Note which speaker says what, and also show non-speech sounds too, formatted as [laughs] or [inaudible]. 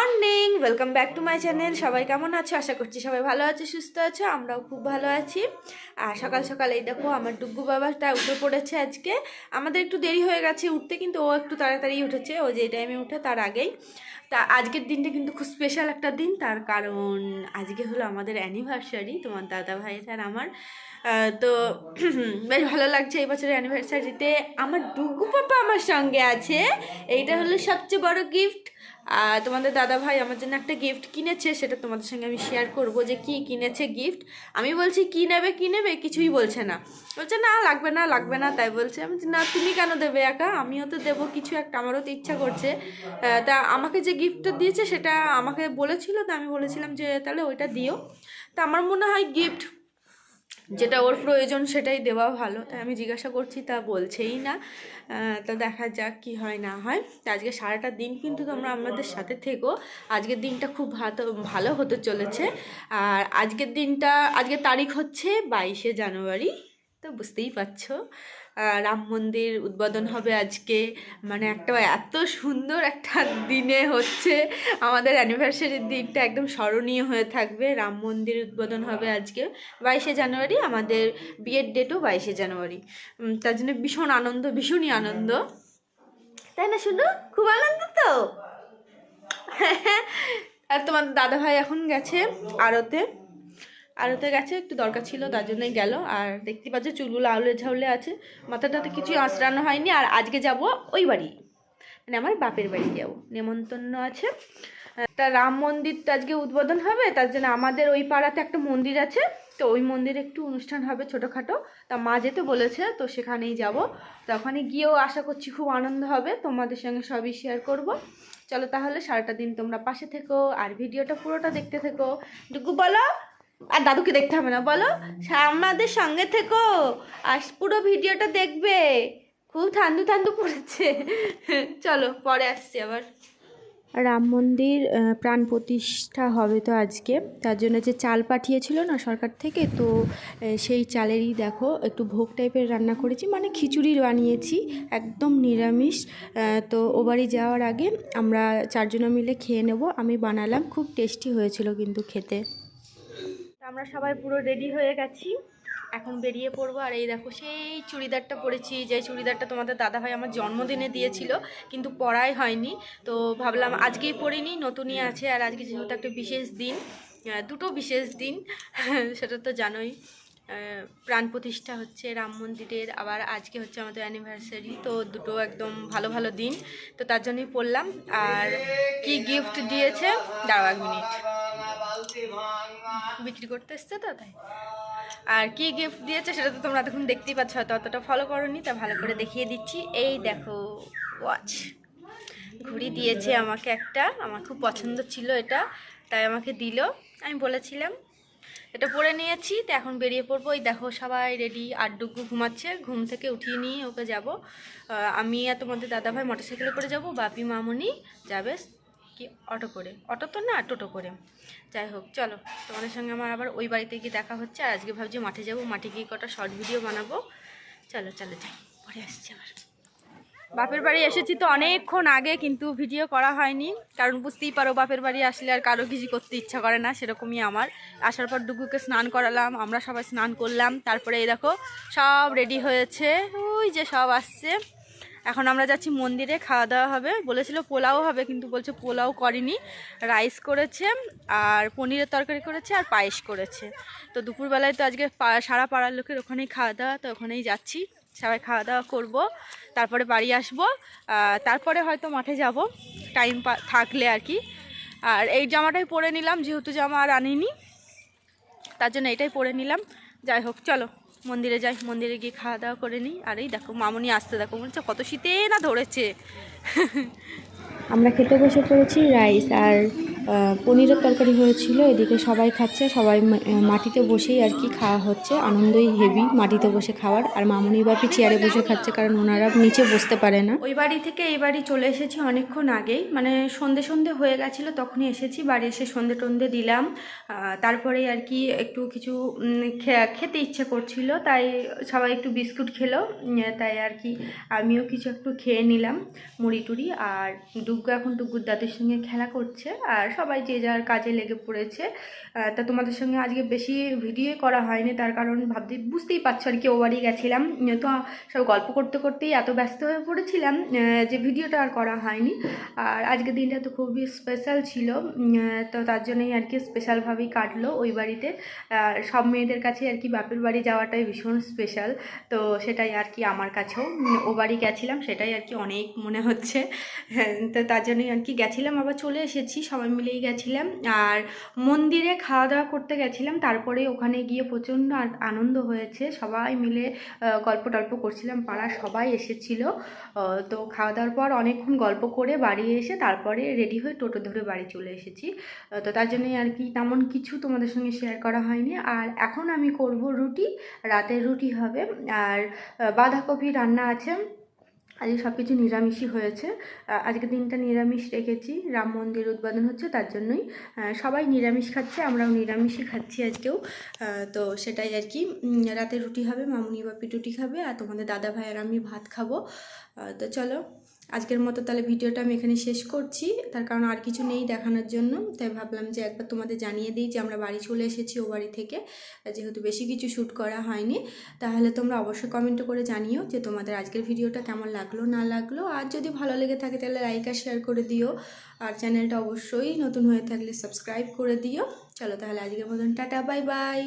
Speaker 1: One day. Welcome back to my channel সবাই কেমন আছো? আশা করছি সবাই ভালো আছে, সুস্থ আছো, আমরাও খুব ভালো আছি। আর সকাল সকাল এই দেখো, আমার ডুগ্গু বাবাটা উঠে পড়েছে আজকে। আমাদের একটু দেরি হয়ে গেছে উঠতে, কিন্তু ও একটু তাড়াতাড়ি উঠেছে, ও যে টাইমে উঠে তার আগেই। তা আজকের দিনটা কিন্তু খুব স্পেশাল একটা দিন, তার কারণ আজকে হলো আমাদের অ্যানিভার্সারি তোমার দাদা ভাইয়ের আর আমার। তো বেশ ভালো লাগছে এই বছরের অ্যানিভার্সারিতে আমার ডুগু পাপা আমার সঙ্গে আছে, এইটা হলো সবচেয়ে বড় গিফট আর তোমাদের দাদা ভাই আমার জন্য একটা গিফট কিনেছে সেটা তোমাদের সঙ্গে আমি শেয়ার করব যে কি কিনেছে গিফট আমি বলছি, কী নেবে কী নেবে? কিছুই বলছে না। বলছে, না, লাগবে না লাগবে না। তাই বলছে। আমি না, তুমি কেন দেবে একা? আমিও তো দেবো, কিছু একটা। আমারও তো ইচ্ছা করছে। তা আমাকে যে গিফটটা দিয়েছে সেটা আমাকে বলেছিল। তা আমি বলেছিলাম যে, তাহলে ওইটা দিও। তা আমার মনে হয় গিফট যেটা ওর প্রয়োজন সেটাই দেওয়া ভালো। তাই আমি জিজ্ঞাসা করছি, তা বলছেই না। তা দেখা যাক কি হয়, না হয়। আজকে সারাটা দিন কিন্তু তোমরা আমাদের সাথে থেকো। আজকের দিনটা খুব ভালো ভালো হতে চলেছে। আর আজকের দিনটা, আজকের তারিখ হচ্ছে বাইশে জানুয়ারি। তো বুঝতেই পারছ। রাম মন্দির উদ্বোধন হবে আজকে। মানে একটা এত সুন্দর একটা দিনে হচ্ছে। আমাদের অ্যানিভার্সারির দিনটা একদম স্মরণীয় হয়ে থাকবে। রাম মন্দির উদ্বোধন হবে আজকে বাইশে জানুয়ারি, আমাদের বিয়ের ডেটও বাইশে জানুয়ারি। তার জন্য ভীষণ আনন্দ, ভীষণই আনন্দ। তাই না শুনো? খুব আনন্দ তো? [laughs] আর তোমার দাদা ভাই এখন গেছে আড়তে আড়তে গেছে, একটু দরকার ছিল, তার জন্যই গেল। আর দেখতে পাচ্ছ, চুলগুলো আউলে ঝাউলে আছে মাথাটাতে কিছুই আঁচড়ানো হয়নি। আর আজকে যাব ওই বাড়ি মানে আমার বাপের বাড়ি যাব, নেমন্তন্ন আছে। তা রাম মন্দির তো আজকে উদ্বোধন হবে, তার জন্য আমাদের ওই পাড়াতে একটা মন্দির আছে। তো ওই মন্দিরে একটু অনুষ্ঠান হবে ছোটোখাটো। তা মা যেতে বলেছে, তো সেখানেই যাব। তো ওখানে গিয়েও আশা করছি খুব আনন্দ হবে, তোমাদের সঙ্গে সবই শেয়ার করব। চলো তাহলে সারাটা দিন তোমরা পাশে থেকো, আর ভিডিওটা পুরোটা দেখতে থেকো। ডুগু বলো। আর দাদুকে দেখতে হবে না, বলো? আমাদের সঙ্গে থেকো। আর পুরো ভিডিওটা দেখবে। খুব ঠান্ডু ঠান্ডু পড়েছে। চলো, পরে আসছি আবার।
Speaker 2: রাম মন্দির প্রাণ প্রতিষ্ঠা হবে তো আজকে। তার জন্য যে চাল পাঠিয়েছিল না সরকার থেকে, তো সেই চালেরই দেখো, একটু ভোগ টাইপের রান্না করেছি। মানে খিচুড়ি বানিয়েছি, একদম নিরামিষ। তো ও বাড়ি যাওয়ার আগে আমরা চারজনে মিলে খেয়ে নেব। আমি বানালাম, খুব টেস্টি হয়েছিল কিন্তু খেতে।
Speaker 1: আমরা সবাই পুরো রেডি হয়ে গেছি। এখন বেরিয়ে পড়ব। আর এই দেখো, সেই চুড়িদারটা পরেছি, যে চুড়িদারটা তোমাদের দাদা ভাই আমার জন্মদিনে দিয়েছিল, কিন্তু পরাই হয়নি। তো ভাবলাম আজকেই পরিনি নতুনই আছে। আর আজকে যেহেতু একটা বিশেষ দিন দুটো বিশেষ দিন, [laughs] সেটা তো জানোই। প্রাণ প্রতিষ্ঠা হচ্ছে রাম মন্দিরের। আবার আজকে হচ্ছে আমাদের অ্যানিভার্সারি তো দুটো একদম ভালো ভালো দিন। তো তার জন্যই পড়লাম আর কি গিফট দিয়েছে? দাঁড়াও এক মিনিট বিক্রি করতে এসছে তো তাই। আর কি গিফট দিয়েছে সেটা তো তোমরা তখন দেখতেই পাচ্ছ, হয়তো অতটা ফলো করোনি, তা ভালো করে দেখিয়ে দিচ্ছি। এই দেখো ওয়াচ ঘড়ি দিয়েছে আমাকে একটা, আমার খুব পছন্দ ছিল এটা, তাই আমাকে দিল। আমি বলেছিলাম, এটা পরে নিয়েছি, তো এখন বেরিয়ে পড়ব। ওই দেখো, সবাই রেডি আর ঘুমাচ্ছে, ঘুম থেকে উঠিয়ে নিয়ে ওকে যাব। আমি আর তোমাদের দাদাভাই মোটরসাইকেলে করে যাব, বাপি, মামনি যাবে কি, অটো করে। অটো তো না, টোটো করে। যাই হোক, চলো। তোমাদের সঙ্গে আমার আবার ওই বাড়িতে গিয়ে দেখা হচ্ছে, আর আজকে ভাবছি মাঠে যাব। মাঠে গিয়ে কটা শর্ট ভিডিও বানাবো। চলো চলো যাই। পরে আসছি আবার। বাপের বাড়ি এসেছি তো অনেকক্ষণ আগে, কিন্তু ভিডিও করা হয়নি। কারণ বুঝতেই পারো, বাপের বাড়ি আসলে আর কারও কিছু করতে ইচ্ছা করে না, সেরকমই আমার। আসার পর ডুগুকে স্নান করালাম, আমরা সবাই স্নান করলাম। তারপরে এই দেখো, সব রেডি হয়েছে। ওই যে সব আসছে। এখন আমরা যাচ্ছি মন্দিরে খাওয়া দাওয়া হবে। বলেছিল পোলাও হবে, কিন্তু বলছে পোলাও করেনি। রাইস করেছে, আর পনিরের তরকারি করেছে, আর পায়েস করেছে। তো দুপুরবেলায় তো আজকে সারা পাড়ার লোকের ওখানেই খাওয়া দাওয়া তো ওখানেই যাচ্ছি। সবাই খাওয়া দাওয়া করব, তারপরে বাড়ি আসব তারপরে হয়তো মাঠে যাব। টাইম থাকলে আর কি। আর এই জামাটাই পরে নিলাম, যেহেতু জামা আর আনিনি, তার জন্য এটাই পরে নিলাম। যাই হোক, চলো। মন্দিরে যাই, মন্দিরে গিয়ে খাওয়া দাওয়া করে নিই। আর এই দেখো, মামনি আসতে দেখো, মনে হচ্ছে কত শীতে না ধরেছে।
Speaker 2: আমরা খেতে বসে পড়েছি রাইস আর পনিরের তরকারি হয়েছিল, এদিকে সবাই খাচ্ছে, সবাই মাটিতে বসেই আর কি খাওয়া হচ্ছে। আনন্দই হেভি মাটিতে বসে খাওয়ার, আর মামুনি বাপি চেয়ারে বসে খাচ্ছে, কারণ ওনারা নিচে বসতে পারে না। ওই বাড়ি থেকে এই বাড়ি চলে এসেছি অনেকক্ষণ আগেই মানে সন্ধে সন্ধে হয়ে গেছিল, তখনই এসেছি, বাড়ি এসে সন্ধে টন্ধে দিলাম। তারপরে আর কি একটু কিছু খেতে ইচ্ছে করছিল, তাই সবাই একটু বিস্কুট খেলো তাই আর কি আমিও কিছু একটু খেয়ে নিলাম, মুড়ি টুড়ি, আর ডুগ্গু এখন ডুগ্গুর দাদুর সঙ্গে খেলা করছে, আর সবাই যে যার কাজে লেগে পড়েছে। তা তোমাদের সঙ্গে আজকে বেশি ভিডিও করা হয়নি, তার কারণ ভাবতে বুঝতেই পারছ আর কি, ও বাড়ি গেছিলাম। তো সব গল্প করতে করতেই এত ব্যস্ত হয়ে পড়েছিলাম যে ভিডিওটা আর করা হয়নি। আর আজকের দিনটা তো খুবই স্পেশাল ছিল তো তার জন্যই আর কি স্পেশালভাবেই কাটলো ওই বাড়িতে। সব মেয়েদের কাছে আর কি বাপের বাড়ি যাওয়াটাই ভীষণ স্পেশাল তো সেটাই আর কি আমার কাছেও। ও বাড়ি গেছিলাম, সেটাই আর কি অনেক মনে হচ্ছে। [laughs] তো তার জন্যই আর কি গেছিলাম, আবার চলে এসেছি। সবাই মিলেই গেছিলাম। আর মন্দিরে খাওয়া দাওয়া করতে গেছিলাম। তারপরে ওখানে গিয়ে প্রচণ্ড আনন্দ হয়েছে। সবাই মিলে গল্প টল্প করছিলাম। পাড়া সবাই এসেছিল। তো খাওয়া দাওয়ার পর অনেকক্ষণ গল্প করে বাড়ি এসে তারপরে রেডি হয়ে টোটো ধরে বাড়ি চলে এসেছি। তো তার জন্যই আর কি তেমন কিছু তোমাদের সঙ্গে শেয়ার করা হয়নি। আর এখন আমি করব রুটি। রাতের রুটি হবে। আর বাঁধাকপি রান্না আছে। আজকে সব কিছু নিরামিষই হয়েছে। আজকে দিনটা নিরামিষ রেখেছি। রাম মন্দির উদ্বোধন হচ্ছে, তার জন্যই। সবাই নিরামিষ খাচ্ছে, আমরাও নিরামিষই খাচ্ছি আজকেও। তো সেটাই আর কি। রাতে রুটি হবে, মামুনি বাপি রুটি খাবে, আর তোমাদের দাদা ভাই আর আমি ভাত খাব। তো চলো আজকের মতো তাহলে ভিডিওটা আমি এখানে শেষ করছি। তার কারণ আর কিছু নেই দেখানোর জন্য। তাই ভাবলাম যে একবার তোমাদের জানিয়ে দিই যে আমরা বাড়ি চলে এসেছি ও বাড়ি থেকে। যেহেতু বেশি কিছু শ্যুট করা হয়নি, তাহলে তোমরা অবশ্যই কমেন্ট করে জানিও যে তোমাদের আজকের ভিডিওটা কেমন লাগল, না লাগল। আর যদি ভালো লেগে থাকে তাহলে লাইক আর শেয়ার করে দিও। আর চ্যানেলটা অবশ্যই নতুন হয়ে থাকলে সাবস্ক্রাইব করে দিও। চলো তাহলে আজকের মতন টাটা বাই বাই